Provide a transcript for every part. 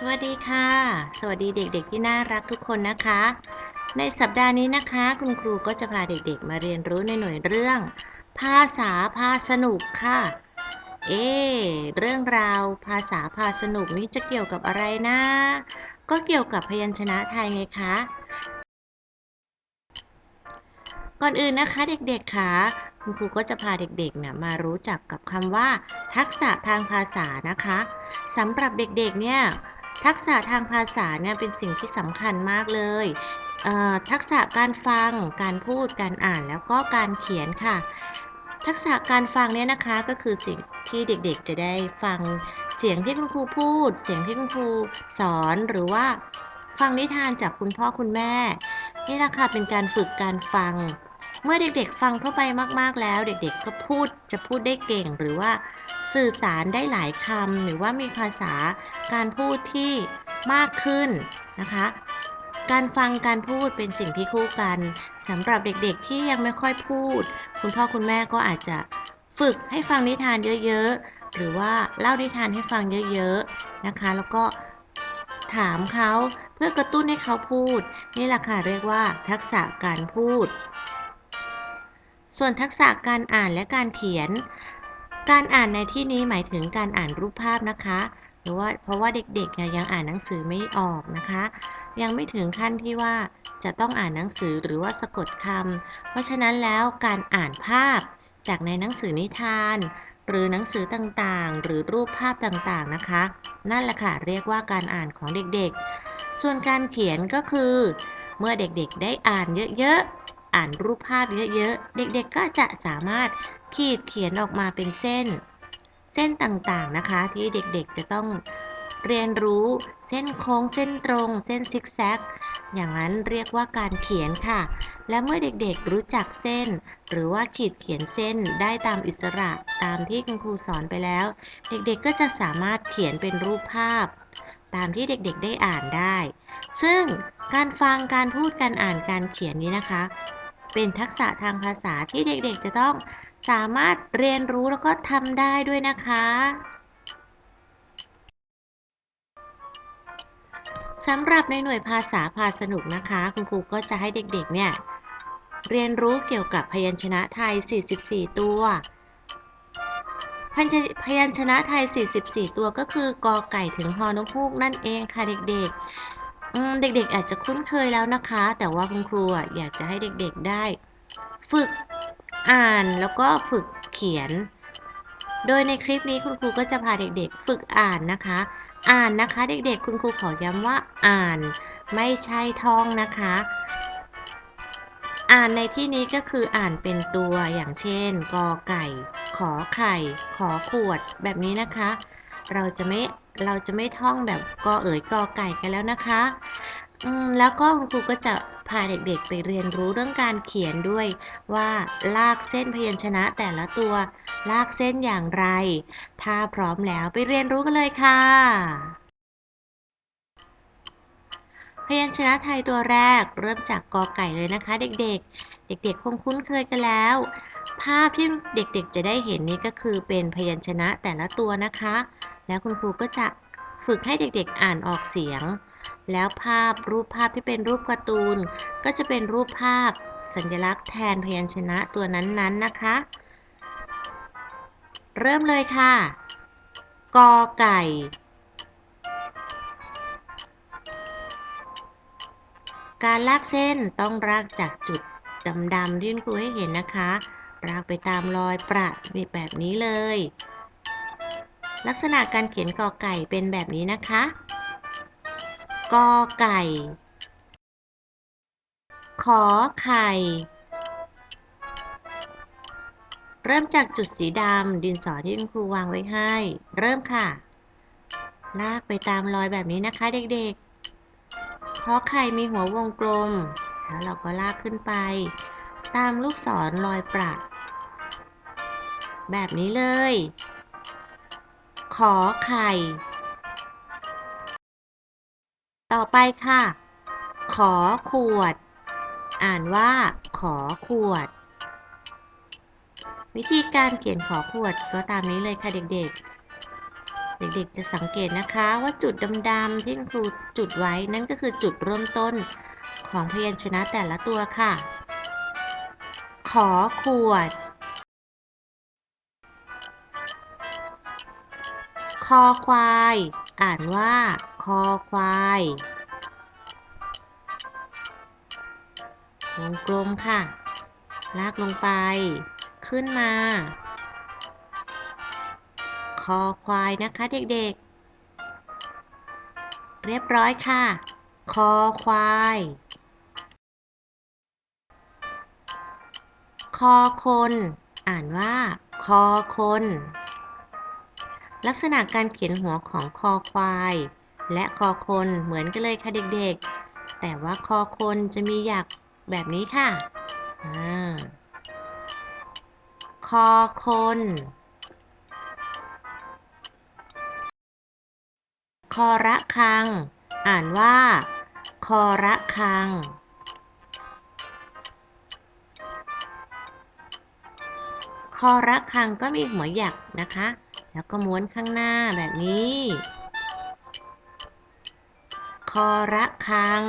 สวัสดีค่ะ สวัสดีเด็กๆที่น่ารักทุกคนนะคะ ในสัปดาห์นี้นะคะ คุณครูก็จะพาเด็กๆมาเรียนรู้ในหน่วยเรื่อง ภาษาพาสนุกค่ะ เอ๊เรื่องราวภาษาพาสนุกนี้จะเกี่ยวกับอะไรนะ ก็เกี่ยวกับพยัญชนะไทยไงคะ ก่อนอื่นนะคะเด็กๆค่ะคุณครูก็จะพาเด็กๆเนี่ยมารู้จักกับคำว่า ทักษะทางภาษานะคะสำหรับเด็กๆเนี่ย ทักษะทางภาษาเนี่ยเป็นสิ่งที่สำคัญมากเลยเทักษะการฟัง การพูด การอ่าน แล้วก็การเขียนค่ะ ทักษะการฟังเนี่ยนะคะก็คือสิ่งที่เด็กๆ จะได้ฟังเสียงที่คุณครูพูด เสียงที่คุณครูสอนหรือว่าฟังนิทานจากคุณพ่อคุณแม่ นี่แหละค่ะเป็นการฝึกการฟัง เมื่อเด็กๆฟังเข้าไปมากๆแล้ว เด็กๆก็พูดจะพูดได้เก่งหรือว่าสื่อสารได้หลายคำหรือว่ามีภาษาการพูดที่มากขึ้นนะคะ การฟังการพูดเป็นสิ่งที่คู่กันสำหรับเด็กๆที่ยังไม่ค่อยพูด คุณพ่อคุณแม่ก็อาจจะฝึกให้ฟังนิทานเยอะๆ หรือว่าเล่านิทานให้ฟังเยอะๆนะคะ แล้วก็ถามเขาเพื่อกระตุ้นให้เขาพูด นี่แหละค่ะเรียกว่าทักษะการพูด ส่วนทักษะการอ่านและการเขียน การอ่านในที่นี้หมายถึงการอ่านรูปภาพนะคะหรือว่าเพราะว่าเด็กๆเนี่ยยังอ่านหนังสือไม่ออกนะคะ ยังไม่ถึงขั้นที่ว่าจะต้องอ่านหนังสือหรือว่าสะกดคำเพราะฉะนั้นแล้วการอ่านภาพจากในหนังสือนิทาน หรือหนังสือต่างๆ หรือรูปภาพต่างๆนะคะ นั่นแหละค่ะเรียกว่าการอ่านของเด็กๆ ส่วนการเขียนก็คือ เมื่อเด็กๆได้อ่านเยอะๆ อ่านรูปภาพเยอะๆ เด็กๆก็จะสามารถขีดเขียนออกมาเป็นเส้น เส้นต่างๆนะคะ ที่เด็กๆจะต้องเรียนรู้เส้นโค้งเส้นตรง เส้นซิกแซก อย่างนั้นเรียกว่าการเขียนค่ะ และเมื่อเด็กๆรู้จักเส้น หรือว่าขีดเขียนเส้นได้ตามอิสระตามที่คุณครูสอนไปแล้ว เด็กๆก็จะสามารถเขียนเป็นรูปภาพ ตามที่เด็กๆได้อ่านได้ ซึ่งการฟังการพูดการอ่านการเขียนนี้นะคะ เป็นทักษะทางภาษาที่เด็กๆ จะต้องสามารถเรียนรู้แล้วก็ทำได้ด้วยนะคะสำหรับในหน่วยภาษาพาสนุกนะคะ คุณครูก็จะให้เด็กๆ เนี่ย เรียนรู้เกี่ยวกับพยัญชนะไทย 44 ตัว พยัญชนะไทย 44 ตัวก็คือกอไก่ถึงฮอนกฮูกนั่นเองค่ะเด็กๆ เด็กๆอาจจะคุ้นเคยแล้วนะคะ แต่ว่าคุณครูอยากจะให้เด็กๆได้ ฝึกอ่านแล้วก็ฝึกเขียน โดยในคลิปนี้คุณครูก็จะพาเด็กๆ ฝึกอ่านนะคะ อ่านนะคะ เด็กๆ คุณครูขอย้ำว่าอ่านไม่ใช่ท่องนะคะ อ่านในที่นี้ก็คืออ่านเป็นตัวอย่างเช่นกอไก่ ขอไข่ ขอขวดแบบนี้นะคะ เราจะไม่ เราจะไม่ท่องแบบกอเอ๋ยกอไก่กันแล้วนะคะอืมแล้วก็คุณครูก็จะพาเด็กๆ ไปเรียนรู้เรื่องการเขียนด้วยว่าลากเส้นพยัญชนะแต่ละตัว ลากเส้นอย่างไร ถ้าพร้อมแล้วไปเรียนรู้กันเลยค่ะ พยัญชนะไทยตัวแรกเริ่มจากกอไก่เลยนะคะ เด็กๆ เด็กๆ คงคุ้นเคยกันแล้ว ภาพที่เด็กๆ จะได้เห็นนี้ก็คือเป็นพยัญชนะแต่ละตัวนะคะ แล้วคุณครูก็จะฝึกให้เด็กๆอ่านออกเสียง แล้วภาพรูปภาพที่เป็นรูปการ์ตูน ก็จะเป็นรูปภาพสัญลักษณ์แทนพยัญชนะตัวนั้นๆนะคะ เริ่มเลยค่ะ กอไก่ การลากเส้นต้องลากจากจุดดำๆที่คุณครูให้เห็นนะคะ ลากไปตามรอยประแบบนี้เลย ลักษณะการเขียนกอไก่เป็นแบบนี้นะคะ กอไก่ ขอไข่ เริ่มจากจุดสีดำดินสอที่คุณครูวางไว้ให้ เริ่มค่ะ ลากไปตามรอยแบบนี้นะคะเด็กๆ ขอไข่มีหัววงกลม แล้วเราก็ลากขึ้นไป ตามลูกศรรอยประแบบนี้เลย ขอไข่ ต่อไปค่ะ ขอขวด อ่านว่า ขอขวด วิธีการเขียนขอขวดก็ตามนี้เลยค่ะเด็ก ๆเด็กๆ จะสังเกตนะคะว่าจุดดำๆที่ครูจุดไว้นั่นก็คือจุดเริ่มต้นของพยัญชนะแต่ละตัวค่ะ ขอขวด คอควาย อ่านว่า คอควายวงกลมค่ะ ลากลงไป ขึ้นมา คอควายนะคะเด็กๆ เรียบร้อยค่ะ คอควาย คอคน อ่านว่า คอคน ลักษณะการเขียนหัวของคอควาย และคอคนเหมือนกันเลยค่ะเด็กๆ แต่ว่าคอคนจะมีหยักแบบนี้ค่ะอาคอคนคอระคัง อ่านว่า คอระคัง คอระคังก็มีหัวหยักนะคะ แล้วก็ม้วนข้างหน้าแบบนี้ คอระคัง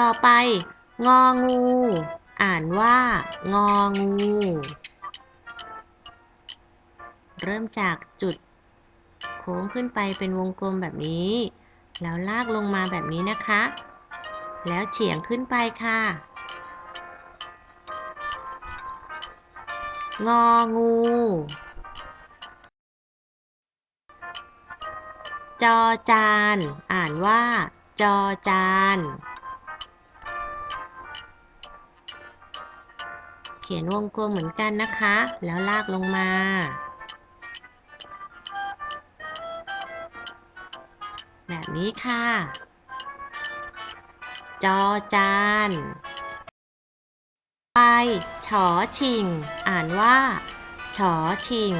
ต่อไป งองู อ่านว่า งองู เริ่มจากจุด โค้งขึ้นไปเป็นวงกลมแบบนี้ แล้วลากลงมาแบบนี้นะคะ แล้วเฉียงขึ้นไปค่ะ งองู จอจาน อ่านว่า จอจาน เขียนวงกลมเหมือนกันนะคะ แล้วลากลงมา แบบนี้ค่ะ จอจาน ไปฉอชิง อ่านว่าฉอชิง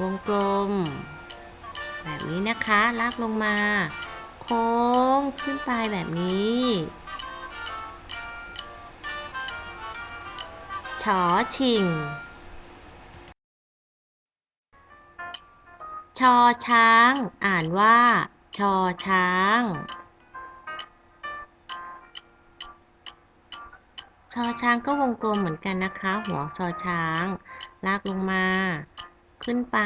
วงกลม แบบนี้นะคะลากลงมา โค้งขึ้นไปแบบนี้ฉอชิง ชอช้าง อ่านว่า ชอช้าง ชอช้างก็วงกลมเหมือนกันนะคะ หัวชอช้าง ลากลงมา ขึ้นไป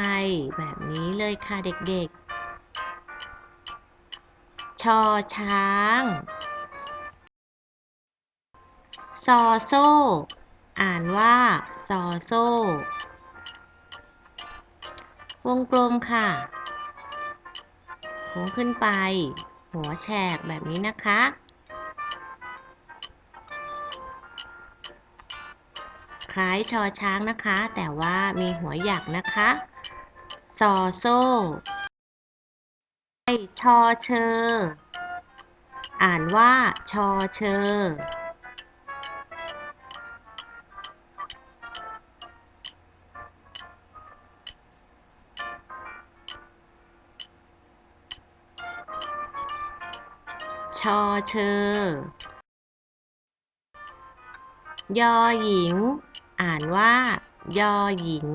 แบบนี้เลยค่ะเด็กๆ ชอช้าง ซอโซ่ อ่านว่า ซอโซ่ วงกลมค่ะโค้งขึ้นไป หัวแฉกแบบนี้นะคะ คล้ายชอช้างนะคะ แต่ว่ามีหัวหยักนะคะซอโซ่ชอเชอ อ่านว่าชอเชอ ชอเชอ ยอหญิง อ่านว่ายอหญิง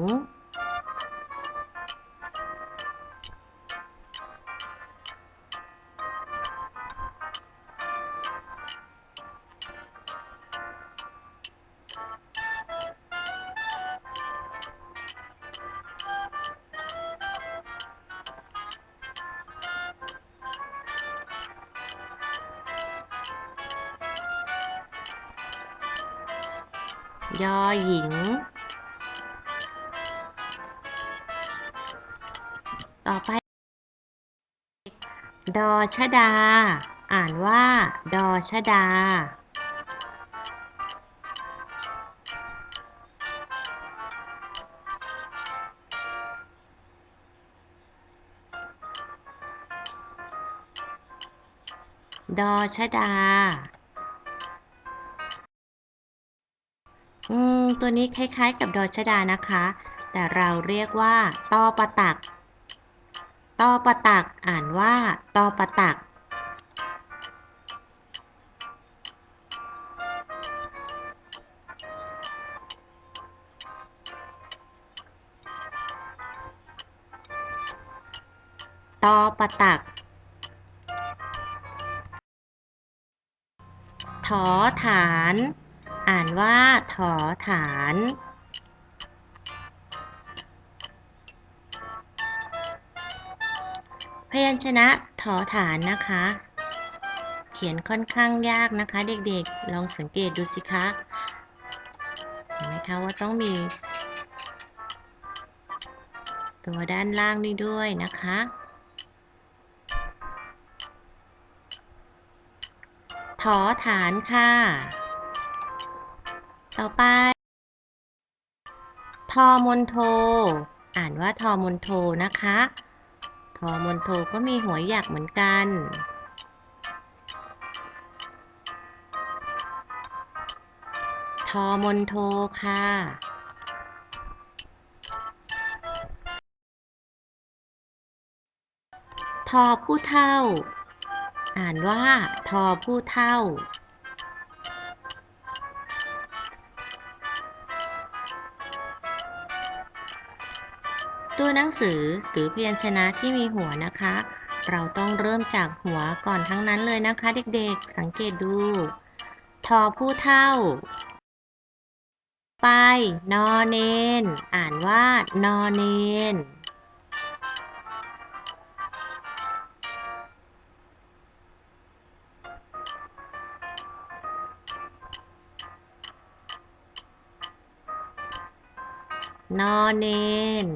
ดอชดา อ่านว่า ดอชดา ดอชดา อืม ตัวนี้คล้ายๆ กับดอชดานะคะ แต่เราเรียกว่าตอปะตัก ตอปะตักอ่านว่า ตอปะตัก ตอปะตัก ถอฐาน อ่านว่า ถอฐาน พยัญชนะถอฐานนะคะ เขียนค่อนข้างยากนะคะ เด็กๆ ลองสังเกตดูสิคะเห็นไหมคะว่าต้องมี ตัวด้านล่างนี่ด้วยนะคะถอฐานค่ะ ต่อไป ทอมนโท อ่านว่าทอมนโทนะคะ อมอนโทก็มีหัวหยักเหมือนกัน ทอมอนโทค่ะ ทอผู้เท่า อ่านว่า ทอผู้เท่า ตัวหนังสือหรือเพียัญชนะที่มีหัวนะคะ เราต้องเริ่มจากหัวก่อนทั้งนั้นเลยนะคะ เด็กๆ สังเกตดู ทอผู้เท่า ไป นอเนน อ่านว่านอเนนนอเนน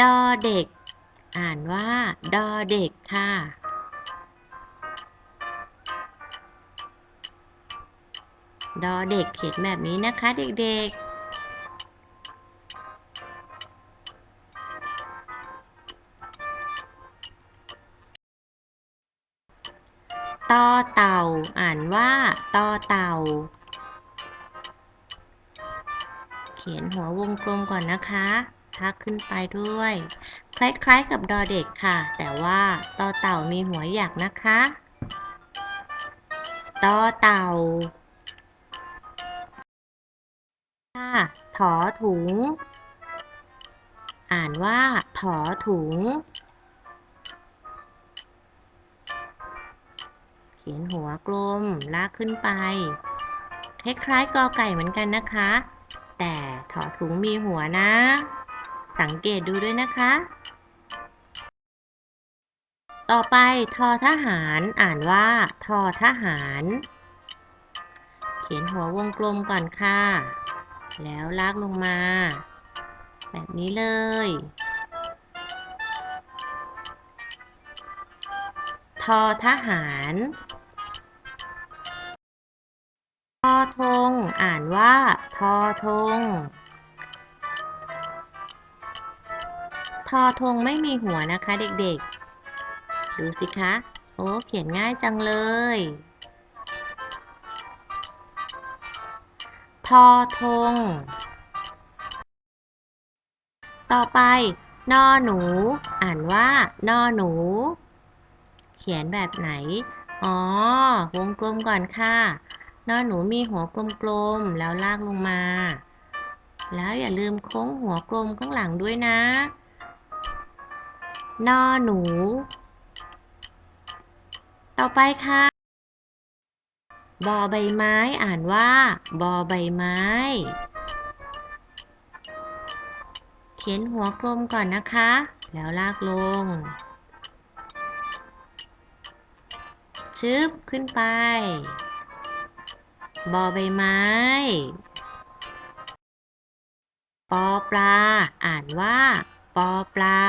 ดอเด็ก อ่านว่า ดอเด็กค่ะ ดอเด็กเขียนแบบนี้นะคะเด็กๆต่อเต่า อ่านว่าต่อเต่า เขียนหัววงกลมก่อนนะคะ ทักขึ้นไปด้วย คล้ายๆกับดอเด็กค่ะ แต่ว่าต่อเต่ามีหัวหยักนะคะต่อเต่าค่ะถอถุง อ่านว่า ถอถุง เขียนหัวกลมลากขึ้นไปคล้ายๆกอไก่เหมือนกันนะคะ แต่ถอถุงมีหัวนะ สังเกตดูด้วยนะคะ ต่อไปทอทหารอ่านว่า ทอทหาร เขียนหัววงกลมก่อนค่ะ แล้วลากลงมา แบบนี้เลยทอทหารทอทง อ่านว่า ทอทง อทงไม่มีหัวนะคะเด็กๆ ดูสิคะ โอ้เขียนง่ายจังเลยทอทง ต่อไป นอหนู อ่านว่า นอหนู เขียนแบบไหน อ๋อ วงกลมก่อนค่ะ นอหนูมีหัวกลมๆ แล้วลากลงมา แล้วอย่าลืมโค้งหัวกลมข้างหลังด้วยนะ นอหนู ต่อไปค่ะ บอใบไม้ อ่านว่า บอใบไม้ เขียนหัวกลมก่อนนะคะ แล้วลากลง ชึบขึ้นไป บอใบไม้ปอปลา อ่านว่า ปอปลา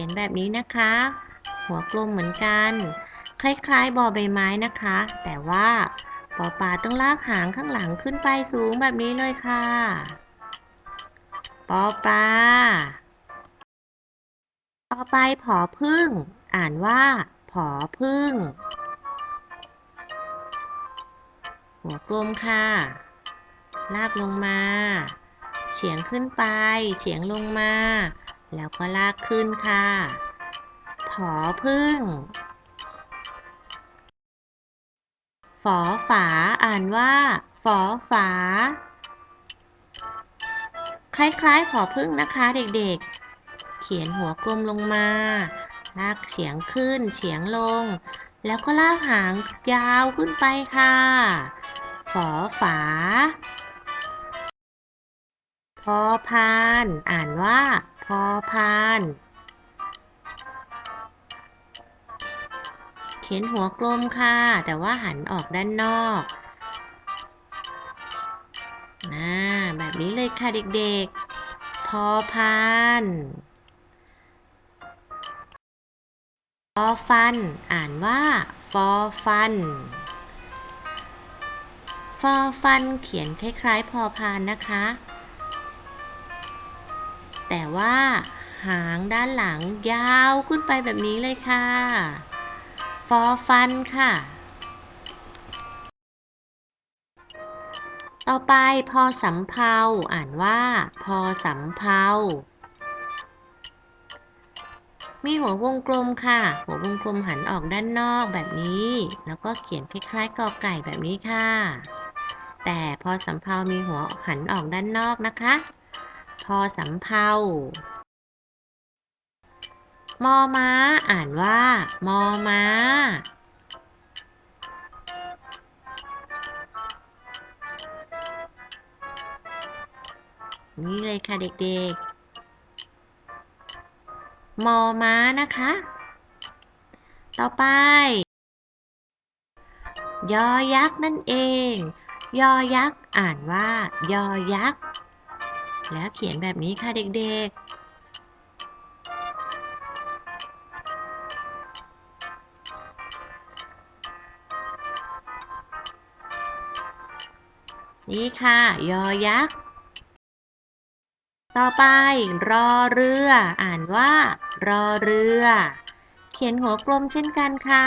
ขียนแบบนี้นะคะ หัวกลมเหมือนกัน คล้ายๆบอใบไม้นะคะ แต่ว่าปอปลาต้องลากหางข้างหลังขึ้นไปสูงแบบนี้เลยค่ะ ปอปลา ต่อไปผอพึ่ง อ่านว่า ผอพึ่ง หัวกลมค่ะ ลากลงมา เฉียงขึ้นไป เฉียงลงมา แล้วก็ลากขึ้นค่ะ ผอพึ่ง ฝอฝาอ่านว่า ฝอฝา คล้ายๆ ผอพึ่งนะคะเด็กๆ เขียนหัวกลมลงมา ลากเฉียงขึ้น เฉียงลง แล้วก็ลากหางยาวขึ้นไปค่ะ ฝอฝาพอพาน อ่านว่า พอพาน เขียนหัวกลมค่ะ แต่ว่าหันออกด้านนอกนะแบบนี้เลยค่ะเด็กๆ พอพานฟอฟัน อ่านว่าฟอฟันฟอฟันเขียนคล้ายๆ พอพานนะคะ แต่ว่าหางด้านหลังยาวขึ้นไปแบบนี้เลยค่ะ ฟอฟันค่ะ ต่อไปพอสำเภาอ่านว่า พอสำเภามีหัววงกลมค่ะ หัววงกลมหันออกด้านนอกแบบนี้ แล้วก็เขียนคล้ายๆกอไก่แบบนี้ค่ะ แต่พอสำเภามีหัวหันออกด้านนอกนะคะ พอสำเภามอม้า อ่านว่า มอม้า นี่เลยค่ะเด็กๆ มอม้านะคะ ต่อไป ยอยักษ์นั่นเอง ยอยักษ์ อ่านว่า ยอยักษ์ แล้วเขียนแบบนี้ค่ะเด็กๆนี่ค่ะ ยอยักษ์ ต่อไป รอเรือ อ่านว่า รอเรือ เขียนหัวกลมเช่นกันค่ะ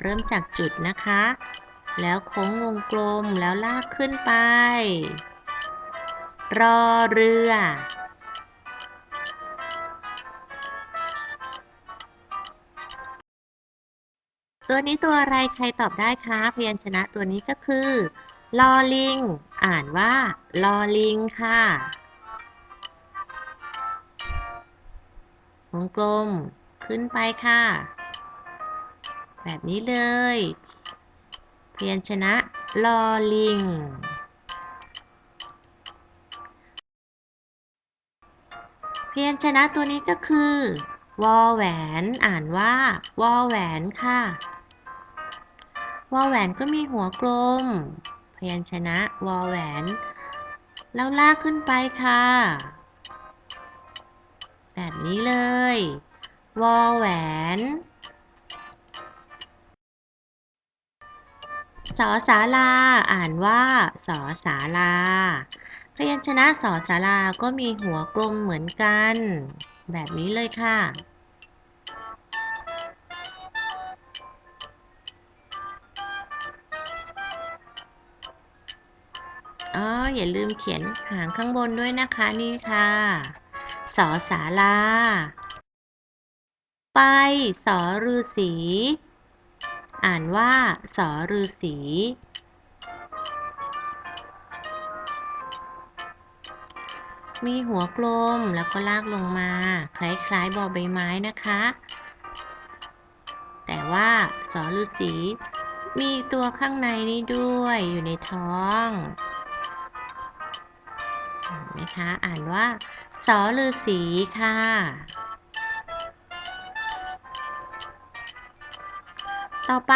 เริ่มจากจุดนะคะ แล้วโค้งวงกลมแล้วลากขึ้นไป รอเรือ ตัวนี้ตัวอะไรใครตอบได้คะ พยัญชนะตัวนี้ก็คือลอลิง อ่านว่าลอลิงค่ะวงกลมขึ้นไปค่ะ แบบนี้เลย พยัญชนะลอลิง พยัญชนะตัวนี้ก็คือ วอแหวน อ่านว่า วอแหวนค่ะ วอแหวนก็มีหัวกลม พยัญชนะ วอแหวน แล้วลากขึ้นไปค่ะ แบบนี้เลย วอแหวนสอสาลา อ่านว่า สอสาลา พยัญชนะสอสาลาก็มีหัวกลมเหมือนกัน แบบนี้เลยค่ะ อ๋อ อย่าลืมเขียนหางข้างบนด้วยนะคะนี่ค่ะสอสาลาไปสอฤาษีอ่านว่าสอฤาษี มีหัวกลมแล้วก็ลากลงมา คล้ายๆบอใบไม้นะคะ แต่ว่าสอฤาษีมีตัวข้างในนี้ด้วยอยู่ในท้องเห็นไหมคะ อ่านว่าสอฤาษีค่ะ ต่อไป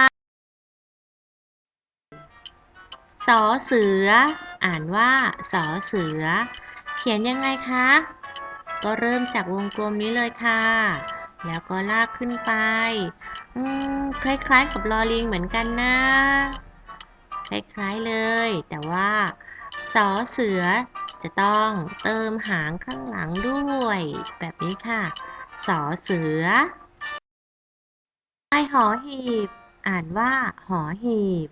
สอเสือ อ่านว่าสอเสือ เขียนยังไงคะ ก็เริ่มจากวงกลมนี้เลยค่ะ แล้วก็ลากขึ้นไปอืมคล้ายๆกับลอลิงเหมือนกันนะ คล้ายๆเลย แต่ว่าสอเสือจะต้องเติมหางข้างหลังด้วย แบบนี้ค่ะสอเสือไอหอหีบ อ่านว่าหอหีบ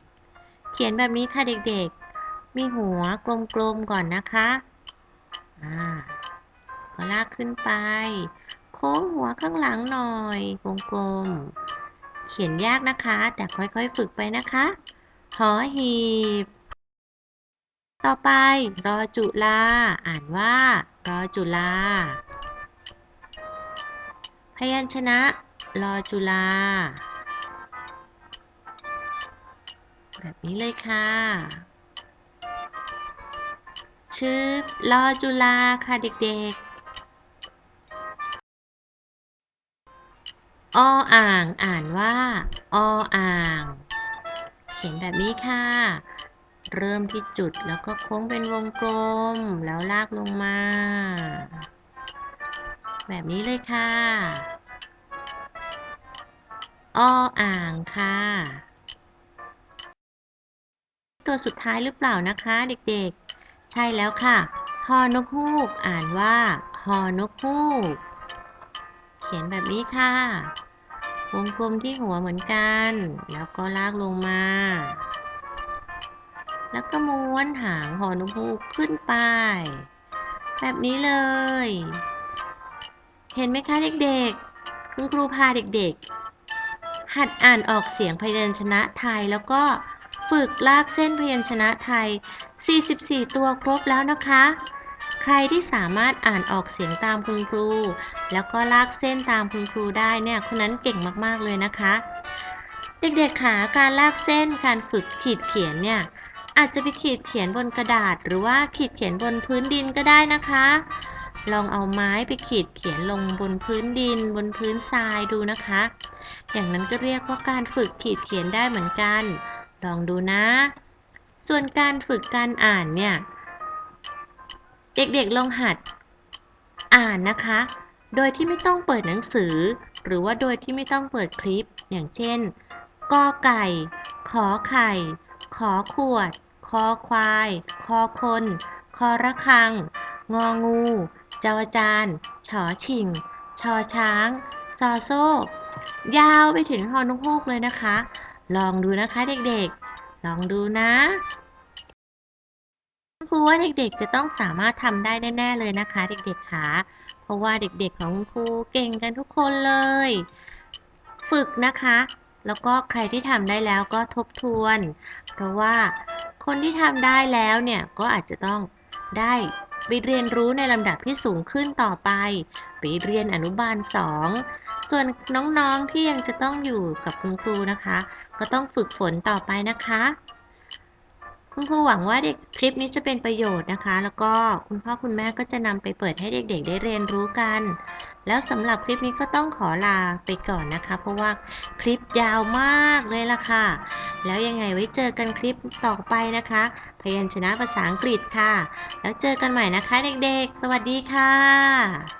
เขียนแบบนี้ค่ะเด็กๆ มีหัวกลมๆก่อนนะคะ อ่าก็ลากขึ้นไป โค้งหัวข้างหลังหน่อยวงกลม เขียนยากนะคะ แต่ค่อยๆฝึกไปนะคะหอหีบ ต่อไปรอจุลา อ่านว่า รอจุฬาพยัญชนะ รอจุฬาแบบนี้เลยค่ะ ชื่อรอจุฬาค่ะเด็กๆ ออ่างอ่านว่า ออ่าง เขียนแบบนี้ค่ะ เริ่มที่จุดแล้วก็โค้งเป็นวงกลม แล้วลากลงมา แบบนี้เลยค่ะ ออ่างค่ะตัวสุดท้ายหรือเปล่านะคะเด็กๆ ใช่แล้วค่ะ ฮอนกฮูก อ่านว่า ฮอนกฮูก เขียนแบบนี้ค่ะ วงกลมที่หัวเหมือนกัน แล้วก็ลากลงมา แล้วก็ม้วนหางฮอนกฮูกขึ้นไป แบบนี้เลย เห็นไหมคะเด็กๆ คุณครูพาเด็กๆ หัดอ่านออกเสียงพยัญชนะไทยแล้วก็ ฝึกลากเส้นพยัญชนะไทย 44 ตัวครบแล้วนะคะ ใครที่สามารถอ่านออกเสียงตามคุณครู แล้วก็ลากเส้นตามคุณครูได้เนี่ยคนนั้นเก่งมากๆเลยนะคะ เด็กๆขาการลากเส้นการฝึกขีดเขียนเนี่ยอาจจะไปขีดเขียนบนกระดาษ หรือว่าขีดเขียนบนพื้นดินก็ได้นะคะ ลองเอาไม้ไปขีดเขียนลงบนพื้นดิน บนพื้นทรายดูนะคะ อย่างนั้นก็เรียกว่าการฝึกขีดเขียนได้เหมือนกัน ลองดูนะ ส่วนการฝึกการอ่านเนี่ย เด็กๆลองหัดอ่านนะคะ โดยที่ไม่ต้องเปิดหนังสือ หรือว่าโดยที่ไม่ต้องเปิดคลิป อย่างเช่นกอไก่ ขอไข่ ขอขวด คอควาย คอคน คอระฆัง งองูจอจานฉอชิง ชอช้าง ซอโซ่ ยาวไปถึงฮอนกฮูกเลยนะคะ ลองดูนะคะเด็กๆ ลองดูนะครูว่าเด็กๆ จะต้องสามารถทำได้แน่ๆเลยนะคะ เด็กๆค่ะเพราะว่าเด็กๆของครูเก่งกันทุกคนเลย ฝึกนะคะ แล้วก็ใครที่ทำได้แล้วก็ทบทวน เพราะว่าคนที่ทำได้แล้วเนี่ยก็อาจจะต้องได้ไปเรียนรู้ในลำดับที่สูงขึ้นต่อไป ไปเรียนอนุบาล 2 ส่วนน้องๆที่ยังจะต้องอยู่กับคุณครูนะคะ ก็ต้องฝึกฝนต่อไปนะคะ คุณครูหวังว่าเด็กคลิปนี้จะเป็นประโยชน์นะคะ แล้วก็คุณพ่อคุณแม่ก็จะนำไปเปิดให้เด็กๆ ได้เรียนรู้กัน แล้วสำหรับคลิปนี้ก็ต้องขอลาไปก่อนนะคะ เพราะว่าคลิปยาวมากเลยล่ะค่ะ แล้วยังไงไว้เจอกันคลิปต่อไปนะคะ พยัญชนะภาษาอังกฤษค่ะ แล้วเจอกันใหม่นะคะเด็กๆ สวัสดีค่ะ